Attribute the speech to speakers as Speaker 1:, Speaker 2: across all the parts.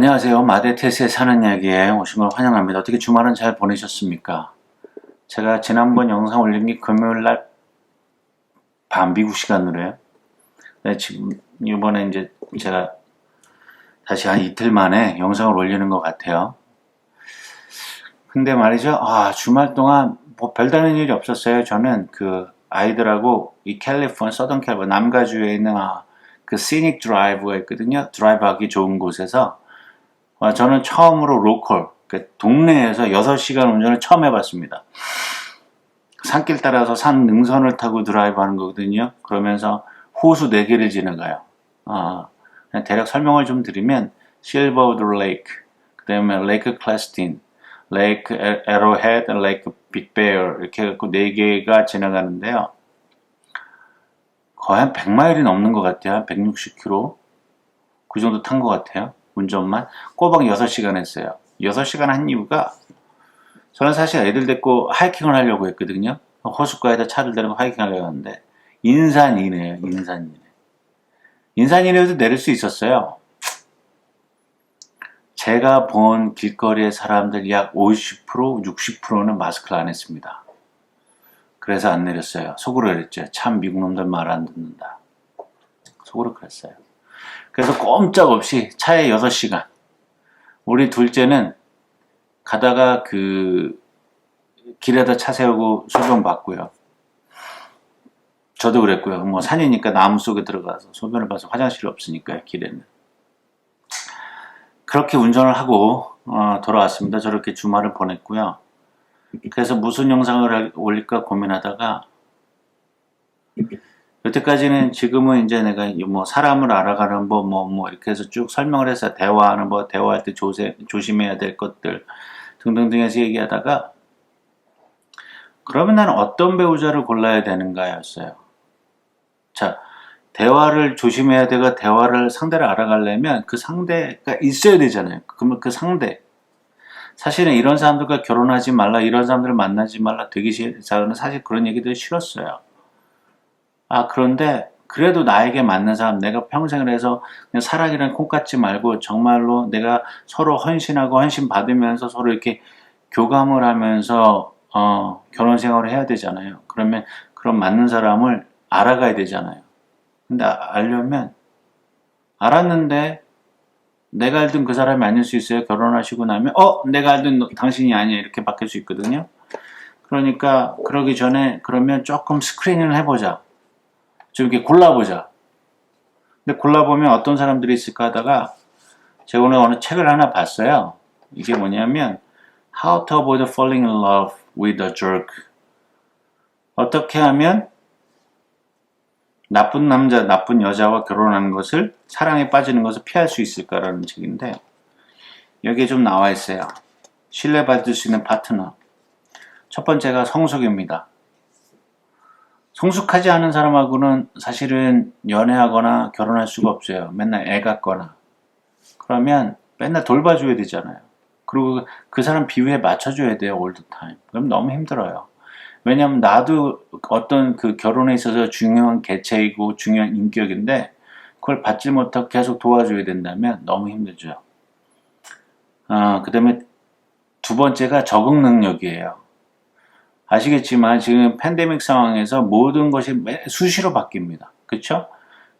Speaker 1: 안녕하세요. 마데테스에 사는 이야기에 오신 걸 환영합니다. 어떻게 주말은 잘 보내셨습니까? 제가 지난번 영상 올린 게 금요일 날밤 미국 시간으로요. 네, 지금 이번에 이제 제가 다시 한 이틀 만에 영상을 올리는 것 같아요. 근데 말이죠. 아, 주말 동안 뭐 별다른 일이 없었어요. 저는 그 아이들하고 이 캘리포니아, 서던 캘리포니아, 남가주에 있는 아, 그 시닉 드라이브가 있거든요. 드라이브 하기 좋은 곳에서 아, 저는 처음으로 로컬, 그 동네에서 6시간 운전을 처음 해봤습니다. 산길 따라서 산 능선을 타고 드라이브 하는 거거든요. 그러면서 호수 4개를 지나가요. 아, 대략 설명을 좀 드리면, 실버우드 레이크, 그 다음에 레이크 클래스틴, 레이크 에로헤드, 레이크 빅베어, 이렇게 해갖고 4개가 지나가는데요. 거의 한 100마일이 넘는 것 같아요. 한 160km. 그 정도 탄 것 같아요. 운전만. 꼬박 6시간 했어요. 6시간 한 이유가 저는 사실 애들 데리고 하이킹을 하려고 했거든요. 호숫가에다 차를 대고 하이킹 하려고 했는데 인산이네요. 인산이네. 인산이네도 내릴 수 있었어요. 제가 본 길거리의 사람들 약 50%, 60%는 마스크를 안 했습니다. 그래서 안 내렸어요. 속으로 그랬죠. 참 미국 놈들 말 안 듣는다. 속으로 그랬어요. 그래서 꼼짝없이 차에 6시간. 우리 둘째는 가다가 그 길에다 차 세우고 소변 받고요. 저도 그랬고요. 뭐 산이니까 나무 속에 들어가서 소변을 봐서 화장실이 없으니까요. 길에는. 그렇게 운전을 하고 어, 돌아왔습니다. 저렇게 주말을 보냈고요. 그래서 무슨 영상을 올릴까 고민하다가 여태까지는 지금은 이제 내가 뭐 사람을 알아가는 법, 뭐, 뭐, 이렇게 해서 쭉 설명을 해서 대화하는 법, 대화할 때 조세, 조심해야 될 것들 등등등 해서 얘기하다가 그러면 나는 어떤 배우자를 골라야 되는가였어요. 자, 대화를 조심해야 되고 대화를 상대를 알아가려면 그 상대가 있어야 되잖아요. 그러면 그 상대. 사실은 이런 사람들과 결혼하지 말라, 이런 사람들을 만나지 말라 되기 싫, 저는 사실 그런 얘기들 싫었어요. 아, 그런데 그래도 나에게 맞는 사람, 내가 평생을 해서 그냥 사랑이란 콩 같지 말고 정말로 내가 서로 헌신하고 헌신 받으면서 서로 이렇게 교감을 하면서 어, 결혼 생활을 해야 되잖아요. 그러면 그런 맞는 사람을 알아가야 되잖아요. 근데 아, 알려면 알았는데 내가 알던 그 사람이 아닐 수 있어요. 결혼하시고 나면 어 내가 알던 당신이 아니야 이렇게 바뀔 수 있거든요. 그러니까 그러기 전에 그러면 조금 스크린을 해보자. 좀 이렇게 골라보자. 근데 골라보면 어떤 사람들이 있을까 하다가 제가 오늘 어느 책을 하나 봤어요. 이게 뭐냐면 How to avoid falling in love with a jerk. 어떻게 하면 나쁜 남자, 나쁜 여자와 결혼하는 것을 사랑에 빠지는 것을 피할 수 있을까라는 책인데 여기에 좀 나와 있어요. 신뢰받을 수 있는 파트너. 첫 번째가 성숙입니다. 성숙하지 않은 사람하고는 사실은 연애하거나 결혼할 수가 없어요. 맨날 애 같거나. 그러면 맨날 돌봐줘야 되잖아요. 그리고 그 사람 비유에 맞춰줘야 돼요, 올드 타임. 그럼 너무 힘들어요. 왜냐면 나도 어떤 그 결혼에 있어서 중요한 개체이고 중요한 인격인데 그걸 받지 못하고 계속 도와줘야 된다면 너무 힘들죠. 어, 그 다음에 두 번째가 적응 능력이에요. 아시겠지만 지금 팬데믹 상황에서 모든 것이 수시로 바뀝니다. 그쵸?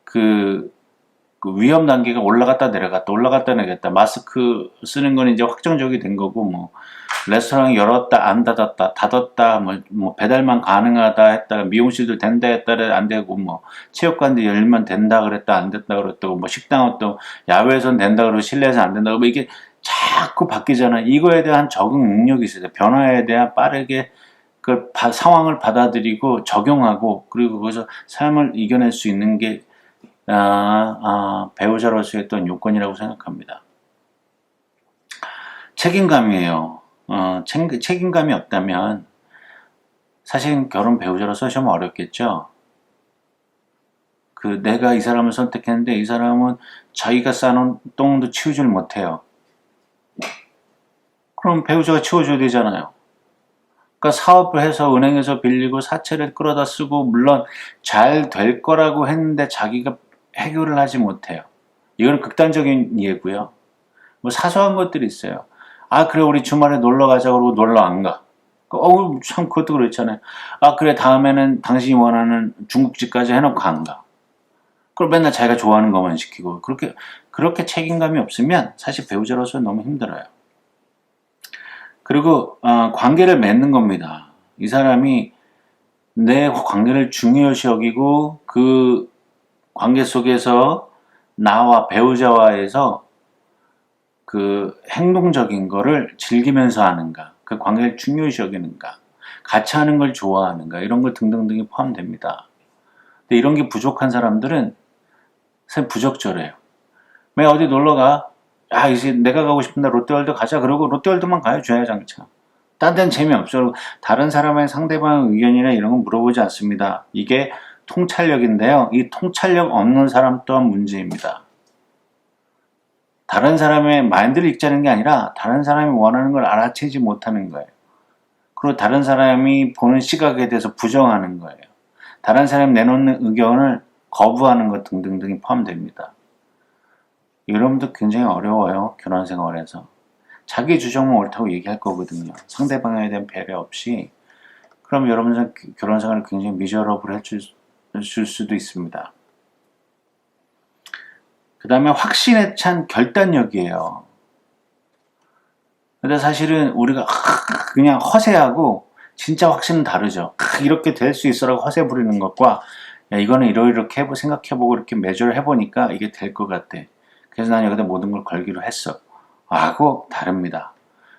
Speaker 1: 그, 그 위험 단계가 올라갔다 내려갔다 올라갔다 내려갔다 마스크 쓰는 건 이제 확정적이 된 거고 뭐 레스토랑 열었다 안 닫았다 닫았다 뭐, 뭐 배달만 가능하다 했다 미용실도 된다 했다 안 되고 뭐 체육관도 열면 된다 그랬다 안 됐다 그랬다고 뭐 식당은 또 야외에선 된다 그러고 실내에서 안 된다 뭐 이게 자꾸 바뀌잖아 이거에 대한 적응 능력이 있어야 돼 변화에 대한 빠르게 그 상황을 받아들이고 적용하고 그리고 거기서 삶을 이겨낼 수 있는 게 아, 아, 배우자로서의 어떤 요건이라고 생각합니다. 책임감이에요. 어, 책, 책임감이 없다면 사실 결혼 배우자로서 좀 어렵겠죠. 그 내가 이 사람을 선택했는데 이 사람은 자기가 쌓아놓은 똥도 치우질 못해요. 그럼 배우자가 치워줘야 되잖아요. 그러니까 사업을 해서 은행에서 빌리고 사채를 끌어다 쓰고 물론 잘 될 거라고 했는데 자기가 해결을 하지 못해요. 이건 극단적인 예고요. 뭐 사소한 것들이 있어요. 아 그래 우리 주말에 놀러 가자 그러고 놀러 안 가. 어우 참 그것도 그렇잖아요. 아 그래 다음에는 당신이 원하는 중국집까지 해놓고 안 가. 그럼 맨날 자기가 좋아하는 것만 시키고 그렇게 그렇게 책임감이 없으면 사실 배우자로서 너무 힘들어요. 그리고 어, 관계를 맺는 겁니다. 이 사람이 내 관계를 중요시 여기고 그 관계 속에서 나와 배우자와에서 그 행동적인 거를 즐기면서 하는가, 그 관계를 중요시 여기는가, 같이 하는 걸 좋아하는가, 이런 것 등등등이 포함됩니다. 근데 이런 게 부족한 사람들은 부적절해요. 왜 어디 놀러 가? 야, 이제 내가 가고 싶은데 롯데월드 가자. 그러고 롯데월드만 가요, 주야장차. 딴 데는 재미없어. 다른 사람의 상대방 의견이나 이런 건 물어보지 않습니다. 이게 통찰력인데요. 이 통찰력 없는 사람 또한 문제입니다. 다른 사람의 마인드를 읽자는 게 아니라 다른 사람이 원하는 걸 알아채지 못하는 거예요. 그리고 다른 사람이 보는 시각에 대해서 부정하는 거예요. 다른 사람이 내놓는 의견을 거부하는 것 등등등이 포함됩니다. 여러분도 굉장히 어려워요. 결혼 생활에서. 자기 주장만 옳다고 얘기할 거거든요. 상대방에 대한 배려 없이. 그럼 여러분은 결혼 생활을 굉장히 미저러블 해줄 수도 있습니다. 그 다음에 확신에 찬 결단력이에요. 근데 사실은 우리가 그냥 허세하고 진짜 확신은 다르죠. 이렇게 될 수 있어라고 허세 부리는 것과 야, 이거는 이러이렇게 해보, 생각해보고 이렇게 매주를 해보니까 이게 될 것 같아. 그래서 난 여기다 모든 걸 걸기로 했어. 하고 다릅니다.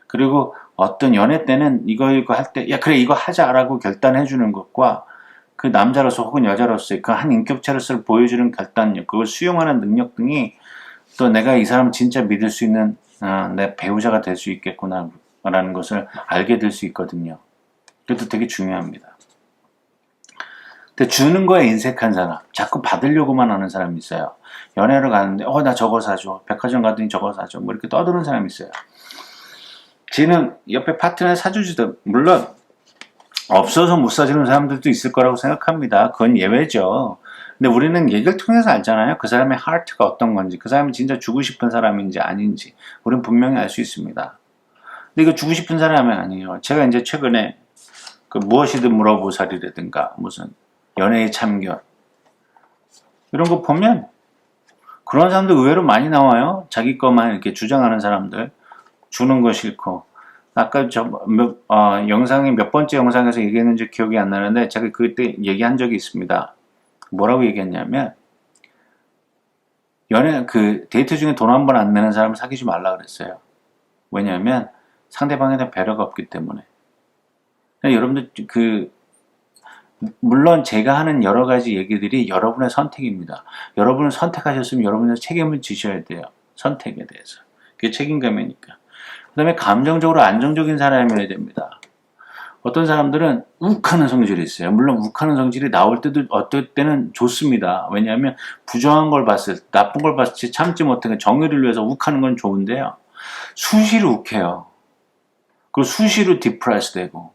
Speaker 1: 그리고 어떤 연애 때는 이거 이거 할 때, 야, 그래, 이거 하자라고 결단해 주는 것과 그 남자로서 혹은 여자로서의 그 한 인격체로서 보여주는 결단력, 그걸 수용하는 능력 등이 또 내가 이 사람 진짜 믿을 수 있는 아, 내 배우자가 될 수 있겠구나라는 것을 알게 될 수 있거든요. 그것도 되게 중요합니다. 주는 거에 인색한 사람, 자꾸 받으려고만 하는 사람이 있어요. 연애를 가는데, 어, 나 저거 사줘. 백화점 가더니 저거 사줘. 뭐 이렇게 떠드는 사람이 있어요. 지는 옆에 파트너에 사주지도, 물론, 없어서 못 사주는 사람들도 있을 거라고 생각합니다. 그건 예외죠. 근데 우리는 얘기를 통해서 알잖아요. 그 사람의 하트가 어떤 건지, 그 사람이 진짜 주고 싶은 사람인지 아닌지, 우리는 분명히 알 수 있습니다. 근데 이거 주고 싶은 사람이 아니에요. 제가 이제 최근에 그 무엇이든 물어보살이라든가, 무슨 연애의 참견, 이런 거 보면 그런 사람들 의외로 많이 나와요. 자기 것만 이렇게 주장하는 사람들. 주는 거 싫고. 아까 저, 몇, 어, 영상이 몇 번째 영상에서 얘기했는지 기억이 안 나는데, 제가 그때 얘기한 적이 있습니다. 뭐라고 얘기했냐면, 연애, 그, 데이트 중에 돈 한 번 안 내는 사람 사귀지 말라 그랬어요. 왜냐하면 상대방에 대한 배려가 없기 때문에. 여러분들 그 물론 제가 하는 여러 가지 얘기들이 여러분의 선택입니다. 여러분을 선택하셨으면 여러분의 책임을 지셔야 돼요. 선택에 대해서. 그게 책임감이니까. 그 다음에 감정적으로 안정적인 사람이어야 됩니다. 어떤 사람들은 욱하는 성질이 있어요. 물론 욱하는 성질이 나올 때도 어떨 때는 좋습니다. 왜냐하면 부정한 걸 봤을 때, 나쁜 걸 봤을 때 참지 못한 정의를 위해서 욱하는 건 좋은데요. 수시로 욱해요. 그리고 수시로 디프레스 되고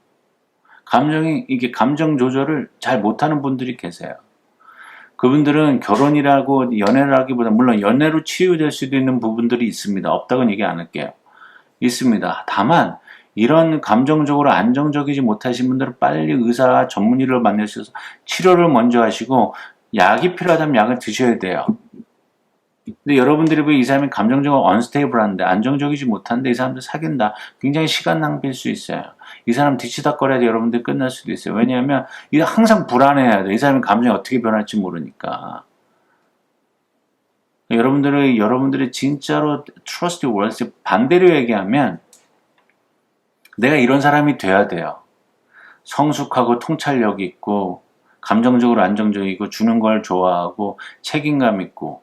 Speaker 1: 감정이 이게 감정 조절을 잘 못하는 분들이 계세요. 그분들은 결혼이라고 연애를 하기보다 물론 연애로 치유될 수도 있는 부분들이 있습니다. 없다고는 얘기 안 할게요. 있습니다. 다만 이런 감정적으로 안정적이지 못하신 분들은 빨리 의사 전문의를 만나셔서 치료를 먼저 하시고 약이 필요하다면 약을 드셔야 돼요. 근데 여러분들이 왜이 사람이 감정적으로 언스테이블한데 안정적이지 못한데 이 사람들 사귄다. 굉장히 시간 낭비일 수 있어요. 이 사람 뒤치다거려야 여러분들 끝날 수도 있어요. 왜냐하면 이 항상 불안해야 돼. 이 사람의 감정이 어떻게 변할지 모르니까. 여러분들의 여러분들이 진짜로 트러스트 월스 반대로 얘기하면 내가 이런 사람이 돼야 돼요. 성숙하고 통찰력 있고 감정적으로 안정적이고 주는 걸 좋아하고 책임감 있고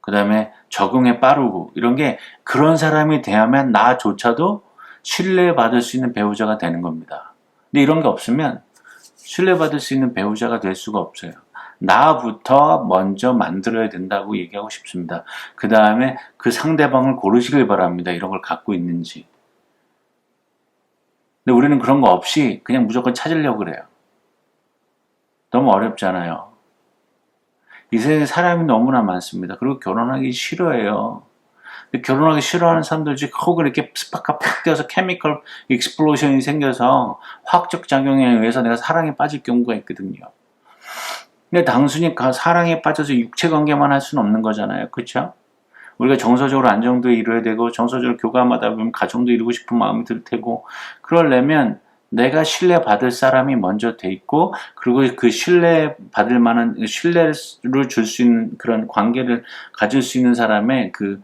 Speaker 1: 그 다음에 적응에 빠르고 이런 게 그런 사람이 돼야만 나조차도 신뢰받을 수 있는 배우자가 되는 겁니다. 근데 이런 게 없으면 신뢰받을 수 있는 배우자가 될 수가 없어요. 나부터 먼저 만들어야 된다고 얘기하고 싶습니다. 그 다음에 그 상대방을 고르시길 바랍니다. 이런 걸 갖고 있는지. 근데 우리는 그런 거 없이 그냥 무조건 찾으려고 그래요. 너무 어렵잖아요. 이 세상에 사람이 너무나 많습니다. 그리고 결혼하기 싫어해요. 결혼하기 싫어하는 사람들이 혹은 이렇게 스파크가 팍 뛰어서 케미컬 익스플로션이 생겨서 화학적 작용에 의해서 내가 사랑에 빠질 경우가 있거든요. 근데 단순히 가- 사랑에 빠져서 육체 관계만 할 수는 없는 거잖아요. 그렇죠? 우리가 정서적으로 안정도 이루어야 되고 정서적으로 교감하다 보면 가정도 이루고 싶은 마음이 들 테고 그러려면 내가 신뢰 받을 사람이 먼저 돼 있고 그리고 그 신뢰 받을 만한 신뢰를 줄 수 있는 그런 관계를 가질 수 있는 사람의 그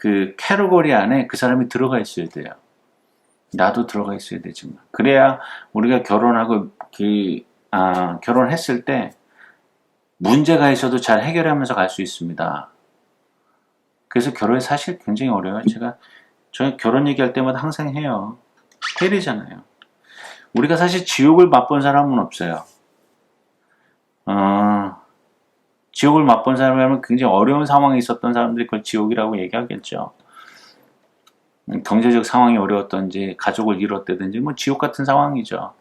Speaker 1: 그 캐러고리 안에 그 사람이 들어가 있어야 돼요. 나도 들어가 있어야 되지만 그래야 우리가 결혼하고 그 아, 결혼했을 때 문제가 있어도 잘 해결하면서 갈 수 있습니다. 그래서 결혼이 사실 굉장히 어려워요. 제가 저 결혼 얘기할 때마다 항상 해요. 해리잖아요. 우리가 사실 지옥을 맛본 사람은 없어요. 어, 지옥을 맛본 사람이라면 굉장히 어려운 상황에 있었던 사람들이 그걸 지옥이라고 얘기하겠죠. 음, 경제적 상황이 어려웠던지, 가족을 잃었다든지, 뭐 지옥 같은 상황이죠.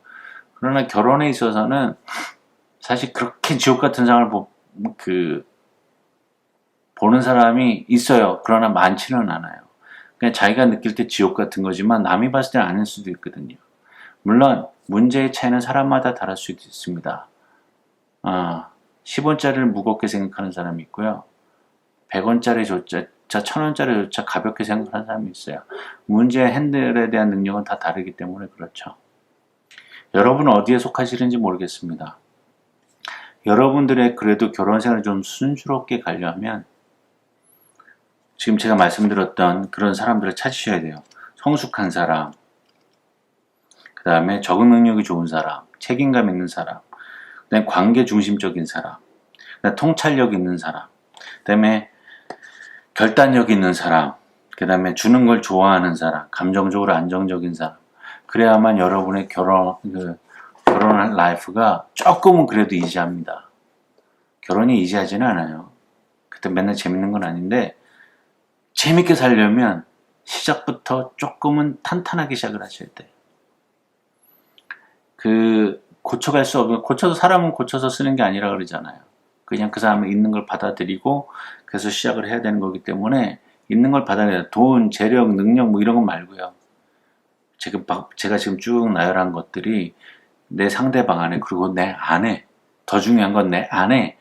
Speaker 1: 그러나 결혼에 있어서는 사실 그렇게 지옥 같은 상황을 보, 그, 보는 사람이 있어요. 그러나 많지는 않아요. 그냥 자기가 느낄 때 지옥 같은 거지만 남이 봤을 때는 아닐 수도 있거든요. 물론 문제의 차이는 사람마다 다를 수도 있습니다. 아, 10원짜리를 무겁게 생각하는 사람이 있고요. 100원짜리조차, 1000원짜리조차 가볍게 생각하는 사람이 있어요. 문제 핸들에 대한 능력은 다 다르기 때문에 그렇죠. 여러분은 어디에 속하시는지 모르겠습니다. 여러분들의 그래도 결혼 생활을 좀 순조롭게 가려면 지금 제가 말씀드렸던 그런 사람들을 찾으셔야 돼요. 성숙한 사람, 그 다음에 적응 능력이 좋은 사람, 책임감 있는 사람, 그 다음에 관계 중심적인 사람, 그다음에 통찰력 있는 사람, 그 다음에 결단력 있는 사람, 그 다음에 주는 걸 좋아하는 사람, 감정적으로 안정적인 사람. 그래야만 여러분의 결혼, 그, 결혼할 라이프가 조금은 그래도 이지합니다. 결혼이 이지하지는 않아요. 그때 맨날 재밌는 건 아닌데, 재밌게 살려면 시작부터 조금은 탄탄하게 시작을 하셔야 돼요. 그 고쳐갈 수 없는 고쳐서 사람은 고쳐서 쓰는 게 아니라 그러잖아요. 그냥 그 사람은 있는 걸 받아들이고 그래서 시작을 해야 되는 거기 때문에 있는 걸 받아들여야 돈, 재력, 능력 뭐 이런 건 말고요. 지금 막 제가 지금 쭉 나열한 것들이 내 상대방 안에 그리고 내 안에 더 중요한 건 내 안에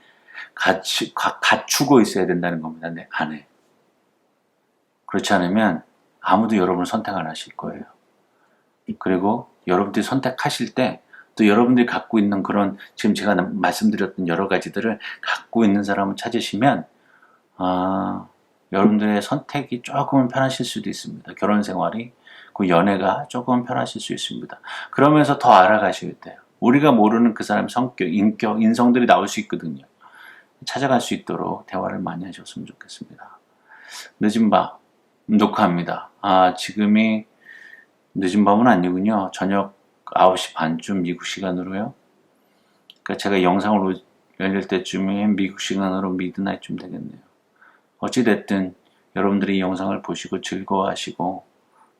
Speaker 1: 같이 가- 갖추고 있어야 된다는 겁니다. 내 안에. 그렇지 않으면 아무도 여러분을 선택 안 하실 거예요. 그리고 여러분들이 선택하실 때 또 여러분들이 갖고 있는 그런 지금 제가 말씀드렸던 여러 가지들을 갖고 있는 사람을 찾으시면 아 여러분들의 선택이 조금은 편하실 수도 있습니다. 결혼 생활이 그 연애가 조금 편하실 수 있습니다. 그러면서 더 알아가셔야 돼요. 우리가 모르는 그 사람의 성격, 인격, 인성들이 나올 수 있거든요. 찾아갈 수 있도록 대화를 많이 하셨으면 좋겠습니다. 늦은 밤 녹화합니다. 아 지금이 늦은 밤은 아니군요. 저녁 9시 반쯤 미국 시간으로요. 그러니까 제가 영상을 올- 열릴 때쯤에 미국 시간으로 미드나잇쯤 되겠네요. 어찌됐든 여러분들이 이 영상을 보시고 즐거워하시고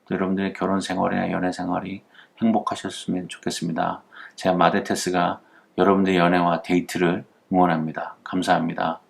Speaker 1: 또 여러분들의 결혼 생활이나 연애 생활이 행복하셨으면 좋겠습니다. 제가 마데테스가 여러분들의 연애와 데이트를 응원합니다. 감사합니다.